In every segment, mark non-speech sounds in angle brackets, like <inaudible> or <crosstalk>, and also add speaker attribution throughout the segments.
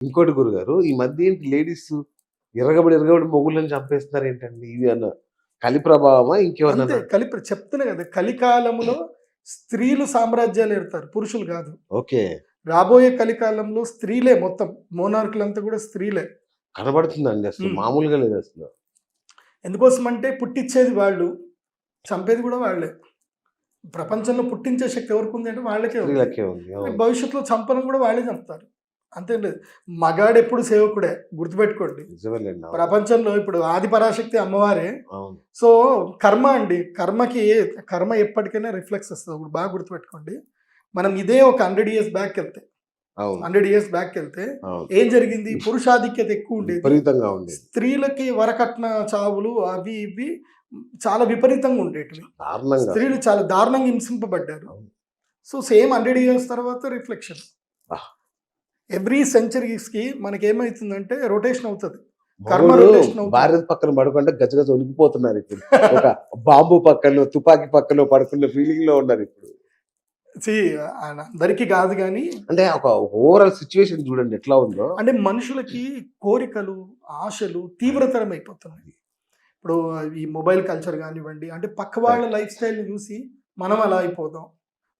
Speaker 1: ఇంకోటి గురుగారు ఈ మధ్య ఏంటి లేడీస్ ఎరగబడి ఎరగబడి మొగుళ్ళని చంపేస్తున్నారు ఏంటండి? ఇది అన్న కలి ప్రభావమా? ఇంకేమన్నా
Speaker 2: కలిపి చెప్తున్నా కదా కలికాలములో స్త్రీలు సామ్రాజ్యాలు ఎడతారు పురుషులు కాదు.
Speaker 1: ఓకే.
Speaker 2: రాబోయే కలికాలంలో స్త్రీలే మొత్తం మోనార్కులంతా కూడా స్త్రీలే.
Speaker 1: కనబడుతుందండి అసలు. మామూలుగా లేదు అసలు.
Speaker 2: ఎందుకోసం అంటే పుట్టించేది వాళ్ళు చంపేది కూడా వాళ్ళే. ప్రపంచంలో పుట్టించే శక్తి ఎవరికి ఉంది అంటే వాళ్ళకే ఉంది. భవిష్యత్తులో చంపడం కూడా వాళ్ళే చంపుతారు. అంతే లేదు. మగాడు ఎప్పుడు సేవకుడే గుర్తుపెట్టుకోండి. ప్రపంచంలో ఇప్పుడు ఆది పరాశక్తి అమ్మవారే. సో కర్మ అండి. కర్మకి కర్మ ఎప్పటికైనా రిఫ్లెక్స్ వస్తుంది. ఇప్పుడు బాగా గుర్తుపెట్టుకోండి. మనం ఇదే ఒక హండ్రెడ్ ఇయర్స్ బ్యాక్ వెళ్తే హండ్రెడ్ ఇయర్స్ బ్యాక్ వెళ్తే ఏం జరిగింది? పురుషాధిక్యత ఎక్కువ ఉండేది.
Speaker 1: విపరీతంగా ఉంది
Speaker 2: స్త్రీలకి వరకట్న చావులు అవి ఇవి చాలా విపరీతంగా ఉండేటివి. స్త్రీలు చాలా దారుణంగా హింసింపబడ్డారు. సో సేమ్ హండ్రెడ్ ఇయర్స్ తర్వాత రిఫ్లెక్షన్. ఎవ్రీ సెంచరీస్కి మనకి ఏమవుతుందంటే రొటేషన్ అవుతుంది. కర్మ అవుతుంది.
Speaker 1: భార్య పక్కన పడుకుంటే గజగజ వణికిపోతున్నారు ఇప్పుడు. ఒక బాంబు పక్కన తుపాకీ పక్కన పడుకున్న ఫీలింగ్లో ఉన్నారు ఇప్పుడు.
Speaker 2: అందరికీ కాదు కానీ
Speaker 1: అంటే ఒక ఓవరాల్ సిచ్యువేషన్ చూడండి ఎట్లా ఉందో.
Speaker 2: అంటే మనుషులకి కోరికలు ఆశలు తీవ్రతరం అయిపోతున్నాయి ఇప్పుడు ఈ మొబైల్ కల్చర్ కానివ్వండి అంటే పక్క వాళ్ళ లైఫ్ స్టైల్ని చూసి మనం అలా అయిపోదాం.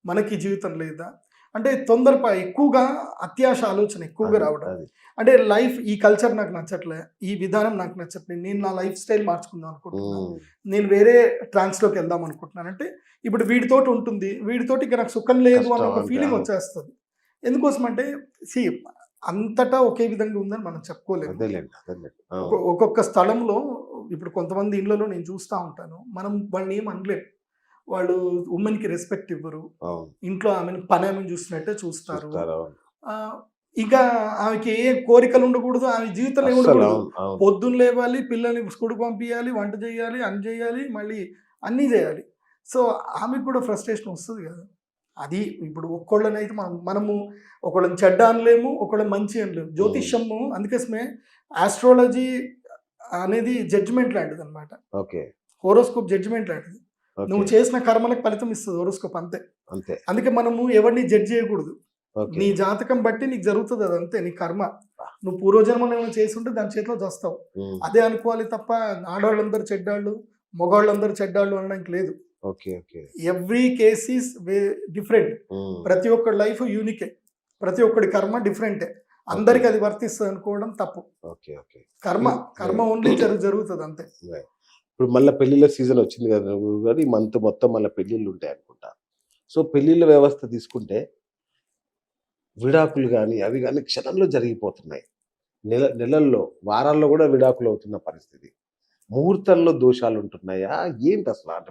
Speaker 2: మనకి జీవితం లేదా అంటే తొందరపా ఎక్కువగా అత్యాశ ఆలోచన ఎక్కువగా రావడం. అంటే లైఫ్ ఈ కల్చర్ నాకు నచ్చట్లే ఈ విధానం నాకు నచ్చట్లేదు నేను నా లైఫ్ స్టైల్ మార్చుకుందాం అనుకుంటున్నాను. నేను వేరే ట్రాన్స్లోకి వెళ్దాం అనుకుంటున్నాను. అంటే ఇప్పుడు వీడితోటి ఉంటుంది వీడితోటి ఇక నాకు సుఖం లేదు అన్న ఒక ఫీలింగ్ వచ్చేస్తుంది. ఎందుకోసం అంటే సి అంతటా ఒకే విధంగా ఉందని మనం చెప్పుకోలేము. ఒక్కొక్క స్థలంలో ఇప్పుడు కొంతమంది ఇళ్ళలో నేను చూస్తూ ఉంటాను మనం వాళ్ళని ఏం అనలేం. వాళ్ళు ఉమెన్కి రెస్పెక్ట్ ఇవ్వరు. ఇంట్లో ఆమెను పని ఆమెను చూసినట్టే చూస్తారు. ఇక ఆమెకి ఏ కోరికలు ఉండకూడదు ఆమె జీవితంలో
Speaker 1: అస్సలు
Speaker 2: ఉండకూడదు. పొద్దున్న లేవాలి పిల్లల్ని స్కూల్కి పంపించాలి వంట చేయాలి అన్ని చేయాలి మళ్ళీ అన్నీ చేయాలి. సో ఆమెకు కూడా ఫ్రస్ట్రేషన్ వస్తుంది కదా. అది ఇప్పుడు ఒక్కొళ్ళనైతే మనం మనము ఒకళ్ళని చెడ్డ అనలేము ఒకళ్ళని మంచి అనలేము. జ్యోతిష్యము అందుకోసమే ఆస్ట్రాలజీ అనేది జడ్జిమెంట్ లాంటిది అనమాట
Speaker 1: ఓకే.
Speaker 2: హోరోస్కోప్ జడ్జిమెంట్ లాంటిది. నువ్వు చేసిన కర్మలకు ఫలితం ఇస్తుంది హోరోస్కోప్ అంతే.
Speaker 1: అంతే.
Speaker 2: అందుకే మనము ఎవరిని జడ్జ్ చేయకూడదు. నీ జాతకం బట్టి నీకు జరుగుతుంది అది అంతే నీ కర్మ. నువ్వు పూర్వజన్మలో ఏమైనా చేసి ఉంటే దాని చేతిలో చేస్తావు. అదే అనుకోవాలి తప్ప ఆడవాళ్ళందరూ చెడ్డాళ్ళు మగవాళ్ళందరూ చెడ్డాళ్ళు అనడానికి లేదు.
Speaker 1: Okay okay.
Speaker 2: Every case is different. ప్రతి ఒక్కడి లైఫ్ యూనికే. ప్రతి ఒక్కడి కర్మ డిఫరెంటే. అందరికి అది వర్తిస్తుంది అనుకోవడం తప్పు.
Speaker 1: Okay okay.
Speaker 2: Karma karma only జరుగు జరుగుతుంది అంతే.
Speaker 1: ఇప్పుడు మళ్ళీ పెళ్ళిళ్ళ సీజన్ వచ్చింది కదా కానీ ఈ మంత్ మొత్తం మళ్ళీ పెళ్ళిళ్ళు ఉంటాయి అనుకుంటా. సో పెళ్ళిళ్ళ వ్యవస్థ తీసుకుంటే విడాకులు కానీ అవి కానీ క్షణంలో జరిగిపోతున్నాయి. నెల నెలల్లో వారాల్లో కూడా విడాకులు అవుతున్న పరిస్థితి. ముహూర్తాల్లో దోషాలు ఉంటున్నాయా? ఏంటి అసలు ఆట?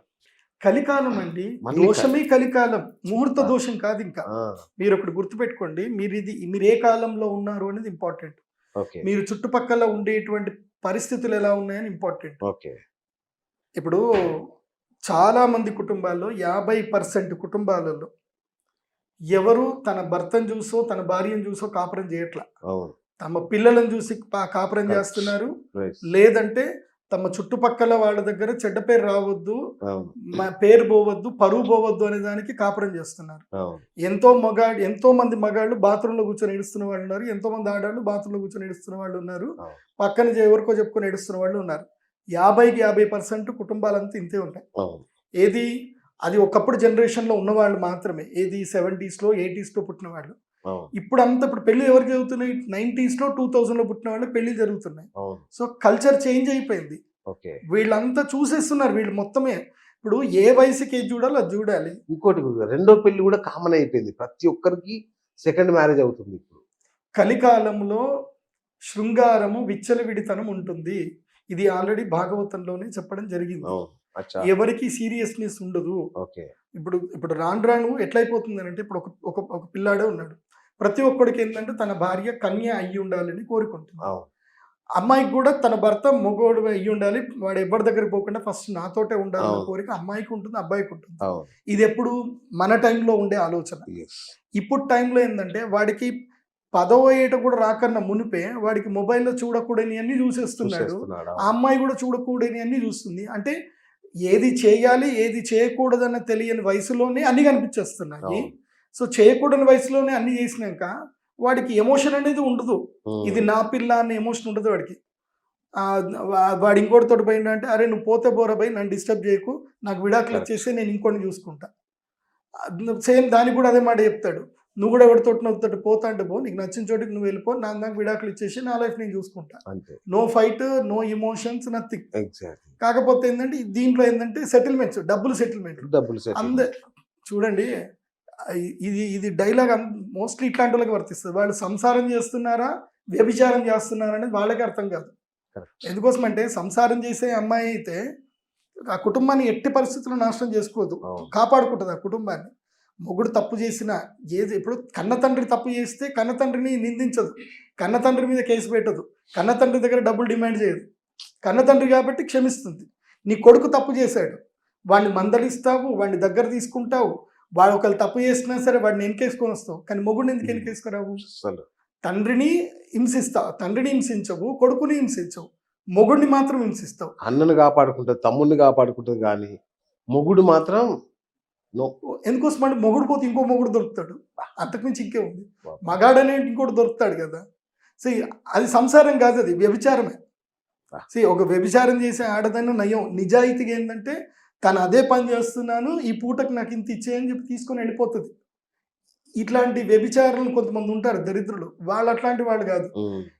Speaker 2: కలికాలం అండి. దోషమే కలికాలం. ముహూర్త దోషం కాదు ఇంకా. మీరు ఒకటి గుర్తుపెట్టుకోండి. మీరు ఇది మీరు ఏ కాలంలో ఉన్నారు అనేది ఇంపార్టెంట్
Speaker 1: ఓకే.
Speaker 2: మీరు చుట్టుపక్కల ఉండేటువంటి పరిస్థితులు ఎలా ఉన్నాయని ఇంపార్టెంట్
Speaker 1: ఓకే.
Speaker 2: ఇప్పుడు చాలా మంది కుటుంబాల్లో యాభై పర్సెంట్ కుటుంబాలలో ఎవరు తన భర్తను చూసో తన భార్యను చూసో కాపురం చేయట్ల. తమ పిల్లలను చూసి కాపురం చేస్తున్నారు. లేదంటే తమ చుట్టుపక్కల వాళ్ళ దగ్గర చెడ్డ పేరు రావద్దు పేరు పోవద్దు పరువు పోవద్దు అనే దానికి కాపురం చేస్తున్నారు. ఎంతో మగాడు ఎంతో మంది మగాళ్ళు బాత్రూంలో కూర్చొని ఏడుస్తున్న వాళ్ళు ఉన్నారు. ఎంతో మంది ఆడాళ్ళు బాత్రూంలో కూర్చొని ఏడుస్తున్న వాళ్ళు ఉన్నారు. పక్కన ఎవరికో చెప్పుకొని ఏడుస్తున్న వాళ్ళు ఉన్నారు. యాభైకి యాభై పర్సెంట్ కుటుంబాలంతా ఇంతే ఉంటాయి. ఏది అది ఒకప్పుడు జనరేషన్లో ఉన్నవాళ్ళు మాత్రమే. ఏది సెవెంటీస్లో ఎయిటీస్లో పుట్టిన వాళ్ళు ఇప్పుడు అంతా ఇప్పుడు పెళ్ళి ఎవరికి జరుగుతున్నాయి? నైంటీస్లో టూ థౌజండ్లో పుట్టిన వాళ్ళు పెళ్ళి జరుగుతున్నాయి సో కల్చర్ చేంజ్ అయిపోయింది.
Speaker 1: ఓకే.
Speaker 2: వీళ్ళంతా చూసేస్తున్నారు వీళ్ళు మొత్తమే. ఇప్పుడు ఏ వయసుకి ఏది చూడాలో అది చూడాలి.
Speaker 1: ఇంకోటి రెండో పెళ్ళి కూడా కామన్ అయిపోయింది. ప్రతి ఒక్కరికి సెకండ్ మ్యారేజ్ అవుతుంది ఇప్పుడు.
Speaker 2: కలికాలంలో శృంగారము విచ్చలవిడితనం ఉంటుంది. ఇది ఆల్రెడీ భాగవతంలోనే చెప్పడం జరిగింది. ఎవరికి సీరియస్నెస్ ఉండదు. ఇప్పుడు ఇప్పుడు రాను రాను ఎట్లయిపోతుంది అంటే ఇప్పుడు ఒక ఒక ఒక పిల్లాడే ఉన్నాడు. ప్రతి ఒక్కడికి ఏంటంటే తన భార్య కన్య అయ్యి ఉండాలని కోరుకుంటుంది.
Speaker 1: అవును.
Speaker 2: అమ్మాయికి కూడా తన భర్త మగోడు అయ్యి ఉండాలి. వాడు ఎవరి దగ్గరికి పోకుండా ఫస్ట్ నాతోటే
Speaker 1: అవును.
Speaker 2: కోరిక అమ్మాయికి ఉంటుంది అబ్బాయికి ఉంటుంది. ఇది ఎప్పుడు మన టైంలో ఉండే ఆలోచన. ఇప్పుడు టైంలో ఏంటంటే వాడికి పదవ ఏట కూడా రాకన్నా మునిపే వాడికి మొబైల్లో చూడకూడని అన్ని చూసేస్తున్నాడు. ఆ అమ్మాయి కూడా చూడకూడని అన్ని చూస్తుంది అంటే ఏది చేయాలి ఏది చేయకూడదన్న తెలియని వయసులోనే అన్ని కనిపించేస్తున్నాయి. సో చేయకూడని వయసులోనే అన్ని చేసినాక వాడికి ఎమోషన్ అనేది ఉండదు. ఇది నా పిల్ల అనే ఎమోషన్ ఉండదు వాడికి వాడు ఇంకోటితో పోయిందంటే అరే నువ్వు పోతే పోరా పోయి నన్ను డిస్టర్బ్ చేయకు నాకు విడాకులు. ఇచ్చేసి నేను ఇంకోటి చూసుకుంటా సేమ్ దానికి కూడా అదే మాట చెప్తాడు నువ్వు కూడా ఎవరితో నవ్వుతాడు పోతా అంటే పో నీకు నచ్చిన చోటికి నువ్వు వెళ్ళిపో నాకు నాకు విడాకులు ఇచ్చేసి నా లైఫ్ నేను చూసుకుంటా.
Speaker 1: అంతే.
Speaker 2: No fight no emotions nothing
Speaker 1: exactly
Speaker 2: కాకపోతే ఏంటంటే దీంట్లో ఏంటంటే సెటిల్మెంట్స్ డబ్బులు సెటిల్మెంట్
Speaker 1: డబ్బులు
Speaker 2: అంద చూడండి ఇది ఇది డైలాగ్ మోస్ట్లీ ఇట్లాంటి వాళ్ళకి వర్తిస్తుంది. వాళ్ళు సంసారం చేస్తున్నారా వ్యభిచారం చేస్తున్నారా అనేది వాళ్ళకి అర్థం కాదు. ఎందుకోసం అంటే సంసారం చేసే అమ్మాయి అయితే ఆ కుటుంబాన్ని ఎట్టి పరిస్థితుల్లో నాశనం
Speaker 1: అవును.
Speaker 2: కాపాడుకుంటుంది ఆ కుటుంబాన్ని. మొగుడు తప్పు చేసిన ఏది ఇప్పుడు కన్న తండ్రి తప్పు చేస్తే కన్న తండ్రిని నిందించదు. కన్న తండ్రి మీద కేసు పెట్టదు. కన్న తండ్రి దగ్గర డబ్బులు డిమాండ్ చేయదు. కన్న తండ్రి కాబట్టి క్షమిస్తుంది. నీ కొడుకు తప్పు చేశాడు. వాడిని మందలిస్తావు వాడిని దగ్గర తీసుకుంటావు. వాడు ఒకళ్ళు తప్పు చేసినా సరే వాడిని ఎన్కేసుకొని వస్తావు. కానీ మొగుడిని ఎందుకు ఎన్కేసుకురావు తండ్రిని హింసిస్తావు. తండ్రిని హింసించవు కొడుకుని హింసించవు. మొగుడిని మాత్రం హింసిస్తావు.
Speaker 1: అన్నను కాపాడుకుంటుంది తమ్ముడిని కాపాడుకుంటుంది కానీ మొగుడు మాత్రం
Speaker 2: ఎందుకోసం అంటే మొగుడు పోతే ఇంకో మొగుడు దొరుకుతాడు. అంతకుమించి ఇంకే ఉంది. మగాడనే ఇంకోటి దొరుకుతాడు కదా. సో అది సంసారం కాదు అది వ్యభిచారమే. సో ఒక వ్యభిచారం చేసే ఆడదన్న నయం. నిజాయితీగా ఏంటంటే తను అదే పని చేస్తున్నాను ఈ పూటకు నాకు ఇంత ఇచ్చేయని చెప్పి తీసుకొని వెళ్ళిపోతుంది. ఇట్లాంటి వ్యభిచారులు కొంతమంది ఉంటారు దరిద్రులు. వాళ్ళు అట్లాంటి వాళ్ళు కాదు.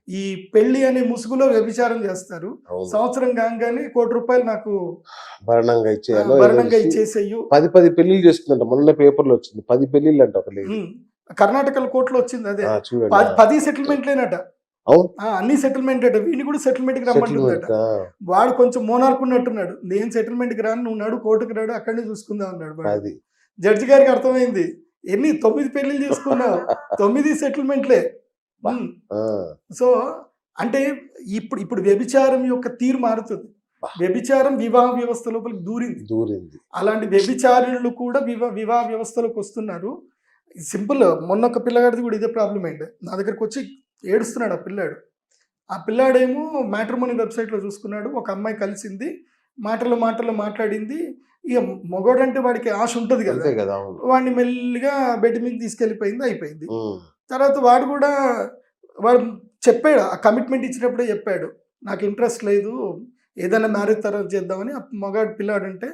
Speaker 2: ఈ పెళ్ళి అనే ముసుగులో వ్యభిచారం చేస్తారు. సంవత్సరం కాగానే కోటి రూపాయలు నాకు
Speaker 1: భరణంగా ఇచ్చేయాలో
Speaker 2: భరణంగా ఇచ్చేసేయు.
Speaker 1: పది పది పెళ్ళిళ్ళు చేస్తుందంట మొన్న పేపర్లో వచ్చింది. పది పెళ్ళిళ్ళు అంట ఒక.
Speaker 2: కర్ణాటకలో కోర్టులో వచ్చింది అదే. పది- సెటిల్మెంట్లేనట అన్ని సెటిల్మెంట్ అట వీడిని కూడా సెటిల్మెంట్కి రమ్మంటుందట వాడు కొంచెం మోనార్క్ ఉన్నట్టున్నాడు. నేను సెటిల్మెంట్కి రాను నువ్వు నాడు కోర్టుకు రాడు అక్కడనే చూసుకుందాం అన్నాడు జడ్జి గారికి అర్థమైంది. ఎన్ని తొమ్మిది పెళ్ళిళ్ళు చేసుకున్నావు <laughs> తొమ్మిది సెటిల్మెంట్లే. సో అంటే ఇప్పుడు ఇప్పుడు వ్యభిచారం యొక్క తీరు మారుతుంది. వ్యభిచారం వివాహ వ్యవస్థ లోపలికి దూరింది.
Speaker 1: దూరింది.
Speaker 2: అలాంటి వ్యభిచారులు కూడా వివా వివాహ వ్యవస్థలోకి వస్తున్నారు. సింపుల్ మొన్న ఒక పిల్లగాడిది కూడా ఇదే ప్రాబ్లం అయింది. నా దగ్గరకు వచ్చి ఏడుస్తున్నాడు ఆ పిల్లాడు. ఆ పిల్లాడేమో మ్యాట్రిమోని వెబ్సైట్లో చూసుకున్నాడు. ఒక అమ్మాయి కలిసింది. మాటలు మాటలు మాట్లాడింది. ఇక మొగోడంటే వాడికి ఆశ ఉంటుంది కదా.
Speaker 1: కదా
Speaker 2: వాడిని మెల్లిగా బెడ్ మీద తీసుకెళ్ళిపోయింది అయిపోయింది. తర్వాత వాడు కూడా వాడు చెప్పాడు ఆ కమిట్మెంట్ ఇచ్చినప్పుడే చెప్పాడు నాకు ఇంట్రెస్ట్ లేదు ఏదైనా మ్యారేజ్ తర్వాత చేద్దామని. మగాడు పిల్లాడు అంటే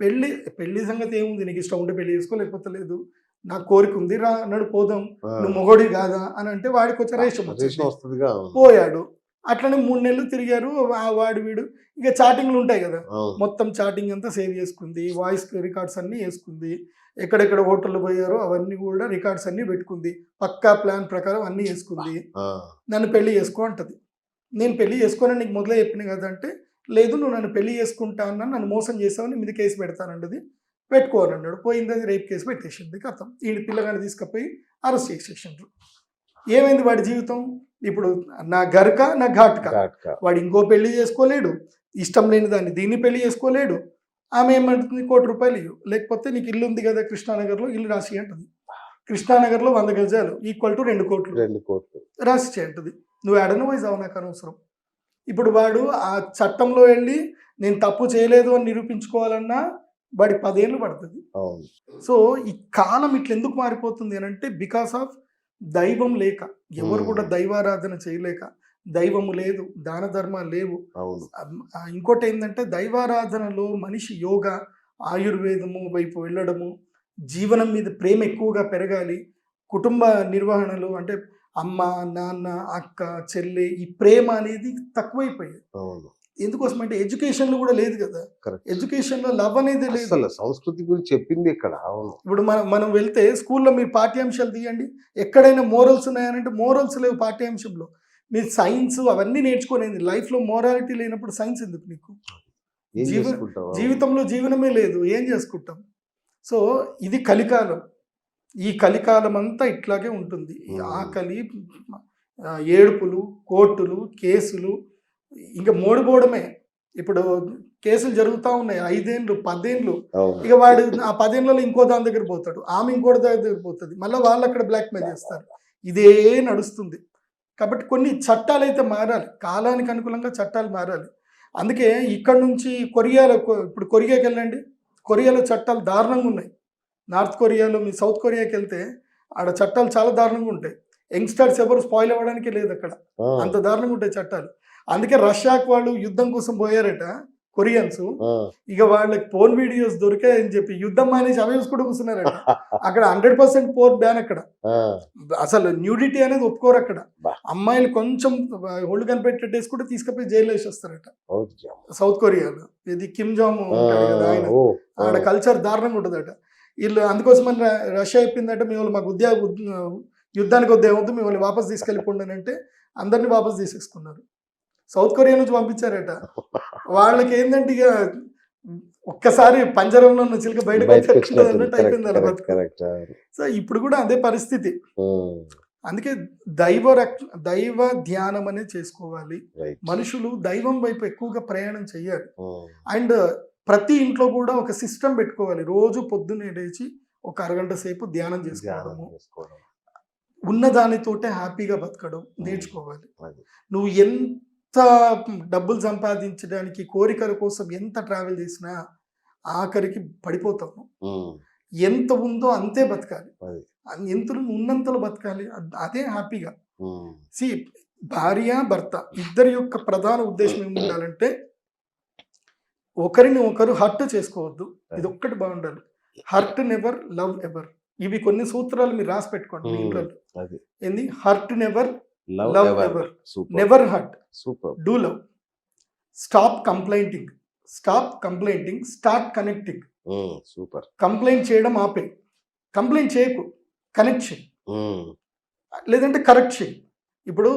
Speaker 2: పెళ్ళి పెళ్ళి సంగతి ఏముంది? నీకు ఇష్టం ఉంటే పెళ్ళి చేసుకో లేకపోతే లేదు. నాకు కోరిక ఉంది రా నడు పోదాం. నువ్వు మొగోడి కాదా? అని అంటే వాడికి వచ్చే రేషం. పోయాడు. అట్లనే మూడు నెలలు తిరిగారు ఆ వాడు వీడు. ఇక చాటింగ్లు ఉంటాయి కదా. మొత్తం చాటింగ్ అంతా సేవ్ చేసుకుంది. వాయిస్ రికార్డ్స్ అన్నీ వేసుకుంది. ఎక్కడెక్కడ హోటల్లో పోయారో అవన్నీ కూడా రికార్డ్స్ అన్నీ పెట్టుకుంది. పక్కా ప్లాన్ ప్రకారం అన్నీ వేసుకుంది. నన్ను పెళ్ళి చేసుకో అంటది. నేను పెళ్ళి చేసుకోనని నీకు మొదలే చెప్పిన కదా అంటే లేదు నువ్వు నన్ను పెళ్ళి చేసుకుంటా అన్నా నన్ను మోసం చేసావని మీద కేసు పెడతానంటది. పెట్టుకోని అన్నాడు. పోయింది అది రేప్ కేసు పెట్టేసింది. కథం. ఈ పిల్లగాడిని తీసుకుపోయి అరెస్ట్ చేసేసిండ్రు. ఏమైంది వాడి జీవితం? ఇప్పుడు నా గరక నా ఘాట్కా. వాడు ఇంకో పెళ్ళి చేసుకోలేడు. ఇష్టం లేని దాన్ని దీన్ని పెళ్ళి చేసుకోలేడు. ఆమె ఏమంటుంది? కోటి రూపాయలు ఇవ్వు లేకపోతే నీకు ఇల్లు ఉంది కదా కృష్ణానగర్లో ఇల్లు రాసి అంటుంది. కృష్ణానగర్లో వంద గజాలు ఈక్వల్ టు రెండు కోట్లు.
Speaker 1: రెండు కోట్లు.
Speaker 2: రాసి చేయంటది నువ్వు ఎడను పోయి చావు నాకు అనవసరం. ఇప్పుడు వాడు ఆ చట్టంలో వెళ్ళి నేను తప్పు చేయలేదు అని నిరూపించుకోవాలన్నా వాడి పదేళ్ళు పడుతుంది. సో ఈ కాలం ఇట్లా ఎందుకు మారిపోతుంది అని అంటే బికాస్ ఆఫ్ దైవం లేక. ఎవరు కూడా. దైవారాధన చేయలేక దైవము లేదు దాన ధర్మాలు లేవు. ఇంకోటి ఏంటంటే దైవారాధనలో మనిషి యోగా ఆయుర్వేదము వైపు వెళ్ళడము జీవనం మీద ప్రేమ ఎక్కువగా పెరగాలి. కుటుంబ నిర్వహణలో అంటే అమ్మ నాన్న అక్క చెల్లి ఈ ప్రేమ అనేది తక్కువైపోయింది. ఎందుకోసం అంటే ఎడ్యుకేషన్లో కూడా లేదు కదా. ఎడ్యుకేషన్లో లవ్ అనేది లేదు.
Speaker 1: అసలు సంస్కృతి గురించి చెప్పింది ఇక్కడ అవును.
Speaker 2: ఇప్పుడు మనం మనం వెళ్తే స్కూల్లో మీరు పాఠ్యాంశాలు తీయండి. ఎక్కడైనా మోరల్స్ ఉన్నాయనంటే మోరల్స్ లేవు పాఠ్యాంశంలో. మీరు సైన్స్ అవన్నీ నేర్చుకునేది లైఫ్లో మోరాలిటీ లేనప్పుడు సైన్స్ ఎందుకు
Speaker 1: చేసుకుంటావు?
Speaker 2: జీవితంలో జీవనమే లేదు ఏం చేసుకుంటాం? సో ఇది కలికాలం. ఈ కలికాలం అంతా ఇట్లాగే ఉంటుంది. ఆకలి ఏడుపులు కోర్టులు కేసులు ఇంకా మోడిపోవడమే ఇప్పుడు కేసులు జరుగుతూ ఉన్నాయి. ఐదేండ్లు పదేండ్లు. ఇక వాడు ఆ పదేళ్ళలో ఇంకో దాని దగ్గర పోతాడు. ఆమె ఇంకోటి దాని దగ్గర పోతుంది. మళ్ళీ వాళ్ళు అక్కడ బ్లాక్ మెయిల్ చేస్తారు. ఇదే నడుస్తుంది. కాబట్టి కొన్ని చట్టాలు అయితే మారాలి. కాలానికి అనుకూలంగా చట్టాలు మారాలి. అందుకే ఇక్కడ నుంచి కొరియాలో ఇప్పుడు కొరియాకి వెళ్ళండి. కొరియాలో చట్టాలు దారుణంగా ఉన్నాయి. నార్త్ కొరియాలో మీ సౌత్ కొరియాకి వెళ్తే ఆడ చట్టాలు చాలా దారుణంగా ఉంటాయి. యంగ్స్టర్స్ ఎవరు స్పాయిల్ అవ్వడానికి లేదు అక్కడ. అంత దారుణంగా ఉంటాయి చట్టాలు. అందుకే రష్యాకు వాళ్ళు యుద్ధం కోసం పోయారట కొరియన్స్. ఇక వాళ్ళకి ఫోన్ వీడియోస్ దొరికాయని చెప్పి యుద్ధం మానేసి అవే చూసుకుంటూ కూర్చున్నారట. అక్కడ హండ్రెడ్ పర్సెంట్ పోర్ బ్యాన్ అక్కడ. అసలు న్యూడిటీ అనేది ఒప్పుకోరు అక్కడ. అమ్మాయిలు కొంచెం ఒళ్ళు కనిపెట్టేసుకుంటే తీసుకుపోయి జైల్లో వేసేస్తారట. సౌత్ కొరియాలో. ఇది కిమ్ జాంగ్ ఆయన. ఆడ కల్చర్ దారుణంగా ఉంటుందట. వీళ్ళు అందుకోసం అని రష్యా చెప్పిందంటే మేము మాకు ఉద్యోగ యుద్ధానికి వద్ద ఏమొద్దు మిమ్మల్ని వాపస్ తీసుకెళ్ళిపోండి అంటే అందరినీ వాపస్ తీసేసుకున్నారు. సౌత్ కొరియా నుంచి పంపించారట. వాళ్ళకి ఏంటంటే ఇక ఒక్కసారి పంజరంలో ఉన్న చిలుక బయటకు వచ్చేస్తుంది అన్నట్టు అయిపోయింది సో ఇప్పుడు కూడా అదే పరిస్థితి. అందుకే దైవ రక్ దైవ ధ్యానం అనేది చేసుకోవాలి. మనుషులు దైవం వైపు ఎక్కువగా ప్రయాణం చేయాలి అండ్ ప్రతి ఇంట్లో కూడా ఒక సిస్టమ్ పెట్టుకోవాలి. రోజు పొద్దున్నే లేచి ఒక అరగంట సేపు ధ్యానం చేసుకోవడము.
Speaker 1: చేసుకోవడం.
Speaker 2: ఉన్న దానితోటే హ్యాపీగా బతకడం నేర్చుకోవాలి. నువ్వు ఎంత డబ్బులు సంపాదించడానికి కోరికల కోసం ఎంత ట్రావెల్ చేసినా ఆఖరికి పడిపోతావు
Speaker 1: ఉమ్,
Speaker 2: ఎంత ఉందో అంతే బతకాలి. ఎంతలో ఉన్నంతలో బతకాలి. అద్- హ్యాపీగా. సి భార్య భర్త ఇద్దరి యొక్క ప్రధాన ఉద్దేశం ఏమి ఉండాలంటే ఒకరిని ఒకరు హర్ట్ చేసుకోవద్దు. ఇది ఒక్కటి బాగుండాలి. Hurt never love ever? ఇవి కొన్ని సూత్రాలు మీరు రాసి పెట్టుకోండి. ఇంట్లో ఏంది? Hurt never
Speaker 1: love ever
Speaker 2: never hurt
Speaker 1: super
Speaker 2: do love stop complaining stop complaining start connecting
Speaker 1: super
Speaker 2: complaint చేయడం ఆపే. కంప్లైంట్ చేయకు. కనెక్ట్ చేయి.
Speaker 1: ఉమ్,
Speaker 2: లేదంటే కరెక్ట్ చేయి. ఇప్పుడు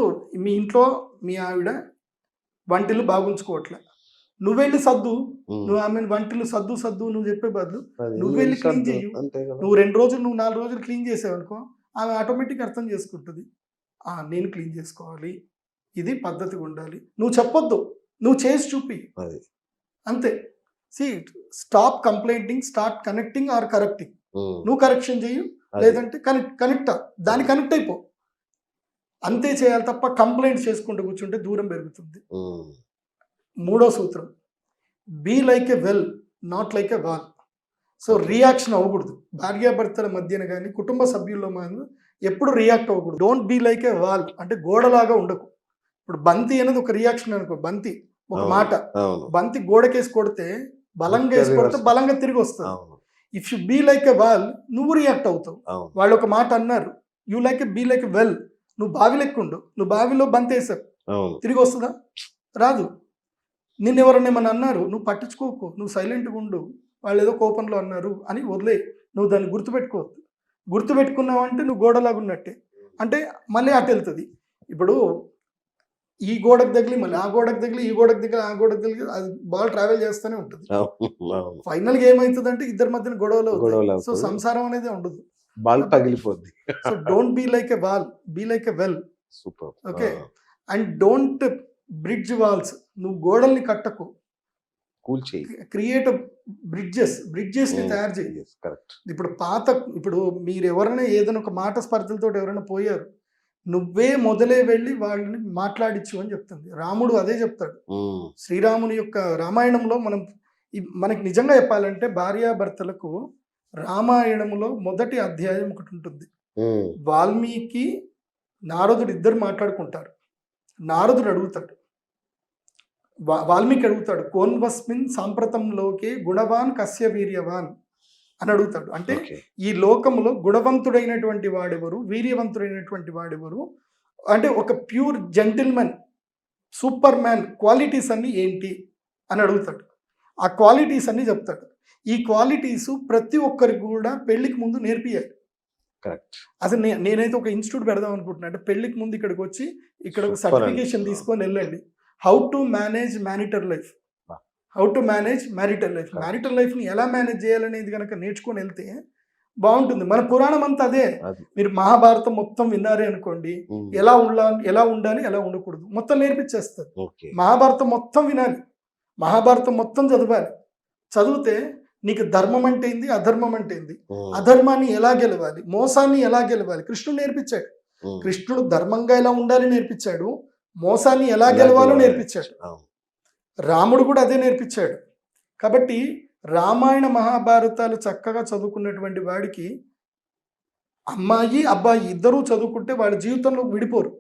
Speaker 2: మీ ఇంట్లో మీ ఆవిడ వంటిల్లు బాగుంచుకోవట్లే. నువ్వెళ్ళి సర్దు.
Speaker 1: ఉమ్,
Speaker 2: నువ్వు ఆమెను వంటిల్లు సర్దు సర్దు నువ్వు చెప్పే బదులు
Speaker 1: అది
Speaker 2: నువ్వు వెళ్ళి clean
Speaker 1: సర్దు,
Speaker 2: చెయ్యు.
Speaker 1: అంతే కదా.
Speaker 2: నువ్వు రెండు రోజులు నువ్వు నాలుగు రోజులు క్లీన్ చేసావు అనుకో ఆమె ఆటోమేటిక్ అర్థం చేసుకుంటుంది. నేను క్లీన్ చేసుకోవాలి. ఇది పద్ధతిగా ఉండాలి. నువ్వు చెప్పొద్దు. నువ్వు చేసి చూపి.
Speaker 1: అది.
Speaker 2: అంతే. See stop complaining start connecting or correcting నువ్వు కరెక్షన్ చెయ్యు.
Speaker 1: అది.
Speaker 2: లేదంటే కనెక్ట్ కనెక్ట్ దాని కనెక్ట్ అయిపో. అంతే చేయాలి తప్ప కంప్లైంట్ చేసుకుంటూ కూర్చుంటే దూరం పెరుగుతుంది. మూడో సూత్రం. Be like a well not like a wall so reaction అవ్వకూడదు. భార్యాభర్తల మధ్యన కానీ కుటుంబ సభ్యుల్లో మనం ఎప్పుడు రియాక్ట్ అవ్వకూడదు. Don't be like a wall అంటే గోడలాగా ఉండకు. ఇప్పుడు బంతి అనేది ఒక రియాక్షన్ అనుకో బంతి ఒక. మాట. బంతి గోడకేసి కొడితే బలంగా వేసి కొడితే. బలంగా తిరిగి వస్తుంది if you be like a wall నువ్వు రియాక్ట్ అవుతావు. వాళ్ళు ఒక మాట అన్నారు you like a be like a well నువ్వు బావి లెక్కుండు నువ్వు బావిలో బంతి వేసావు. తిరిగి వస్తుందా రాదు. నిన్ను ఎవరన్నా అన్నారు నువ్వు పట్టించుకోకు. నువ్వు సైలెంట్గా ఉండు. వాళ్ళు ఏదో కోపంలో అన్నారు అని వదిలే నువ్వు దాన్ని గుర్తుపెట్టుకోవద్దు. గుర్తుపెట్టుకున్నావు అంటే నువ్వు గోడలాగా ఉన్నట్టే అంటే మళ్ళీ అటు వెళ్తుంది. ఇప్పుడు ఈ గోడకు తగిలి మళ్ళీ ఆ గోడకు తగిలి ఈ గోడకు తగిలి ఆ గోడకు తగిలి అది బాల్ ట్రావెల్ చేస్తూనే ఉంటుంది.
Speaker 1: అవును
Speaker 2: ఫైనల్గా ఏమవుతుంది అంటే ఇద్దరి మధ్యన గొడవలు సో. సంసారం అనేది ఉండదు.
Speaker 1: బాల్ పగిలిపోద్ది.
Speaker 2: So don't be like a wall be like a well
Speaker 1: super
Speaker 2: Okay. And don't bridge walls నువ్వు గోడల్ని కట్టకు.
Speaker 1: కూల్ చేయి.
Speaker 2: క్రియేట్ బ్రిడ్జెస్ బ్రిడ్జెస్ని తయారు చేయి.
Speaker 1: కరెక్ట్
Speaker 2: ఇప్పుడు పాత ఇప్పుడు మీరు ఎవరైనా ఏదైనా ఒక మాట స్పర్ధలతో ఎవరైనా పోయారు నువ్వే మొదలే వెళ్ళి వాళ్ళని మాట్లాడించు అని చెప్తుంది. రాముడు అదే చెప్తాడు. శ్రీరాముని యొక్క రామాయణంలో మనం మనకి నిజంగా చెప్పాలంటే భార్యాభర్తలకు రామాయణంలో మొదటి అధ్యాయం ఒకటి ఉంటుంది. వాల్మీకి నారదుడు ఇద్దరు మాట్లాడుకుంటారు. నారదుడు అడుగుతాడు వాల్మీకి అడుగుతాడు కోన్వస్మిన్ సాంప్రతంలోకే గుణవాన్ కస్య వీర్యవాన్ అని అడుగుతాడు. అంటే ఈ లోకంలో గుణవంతుడైనటువంటి వాడెవరు వీర్యవంతుడైనటువంటి వాడెవరు అంటే ఒక pure gentlemen super man qualities అన్ని ఏంటి అని అడుగుతాడు. ఆ క్వాలిటీస్ అన్ని చెప్తాడు. ఈ క్వాలిటీస్ ప్రతి ఒక్కరికి కూడా పెళ్ళికి ముందు నేర్పియాలి. అసలు నేనైతే ఒక ఇన్స్టిట్యూట్ పెడదాం అనుకుంటున్నా. అంటే పెళ్ళికి ముందు ఇక్కడికి వచ్చి ఇక్కడ ఒక. సర్టిఫికేషన్ తీసుకొని వెళ్ళండి. How to manage marital life. How to manage marital life. Marital లైఫ్ని ఎలా మేనేజ్ చేయాలనేది కనుక నేర్చుకొని వెళ్తే బాగుంటుంది. మన పురాణం అంతా అదే. మీరు మహాభారతం మొత్తం విన్నారే అనుకోండి. ఎలా ఉండాలి ఎలా ఉండాలి ఎలా ఉండకూడదు. మొత్తం నేర్పించేస్తారు. మహాభారతం మొత్తం వినాలి. మహాభారతం మొత్తం చదవాలి. చదివితే నీకు ధర్మం అంటే ఏంది? అధర్మం అంటే ఏంది? అధర్మాన్ని ఎలా గెలవాలి? మోసాన్ని ఎలా గెలవాలి? కృష్ణుడు నేర్పించాడు. కృష్ణుడు ధర్మంగా ఎలా ఉండాలి నేర్పించాడు? మోసాన్ని ఎలా గెలవాలో? నేర్పించాడు. రాముడు కూడా అదే నేర్పించాడు కాబట్టి రామాయణ మహాభారతాలు చక్కగా చదువుకున్నటువంటి వాడికి అమ్మాయి అబ్బాయి ఇద్దరూ చదువుకుంటే వాళ్ళ జీవితంలో విడిపోరు.